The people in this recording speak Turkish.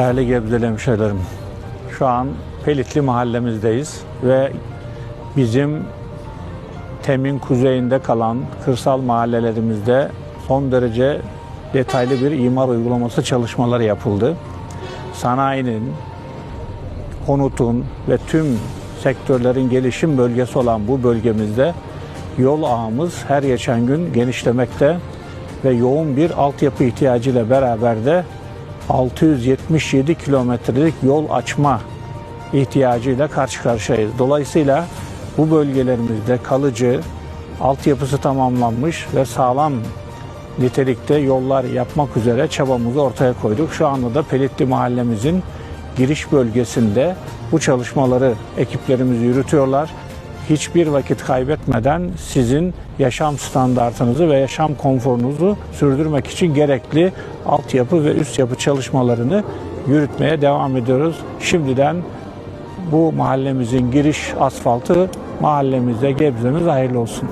Değerli Gebzeli hemşehrilerim, şu an Pelitli mahallemizdeyiz ve bizim Temin kuzeyinde kalan kırsal mahallelerimizde son derece detaylı bir imar uygulaması çalışmaları yapıldı. Sanayinin, konutun ve tüm sektörlerin gelişim bölgesi olan bu bölgemizde yol ağımız her geçen gün genişlemekte ve yoğun bir altyapı ihtiyacıyla beraber de 677 kilometrelik yol açma ihtiyacıyla karşı karşıyayız. Dolayısıyla bu bölgelerimizde kalıcı altyapısı tamamlanmış ve sağlam nitelikte yollar yapmak üzere çabamızı ortaya koyduk. Şu anda da Pelitli mahallemizin giriş bölgesinde bu çalışmaları ekiplerimiz yürütüyorlar. Hiçbir vakit kaybetmeden sizin yaşam standartınızı ve yaşam konforunuzu sürdürmek için gerekli altyapı ve üst yapı çalışmalarını yürütmeye devam ediyoruz. Şimdiden bu mahallemizin giriş asfaltı mahallemizde Gebze'miz hayırlı olsun.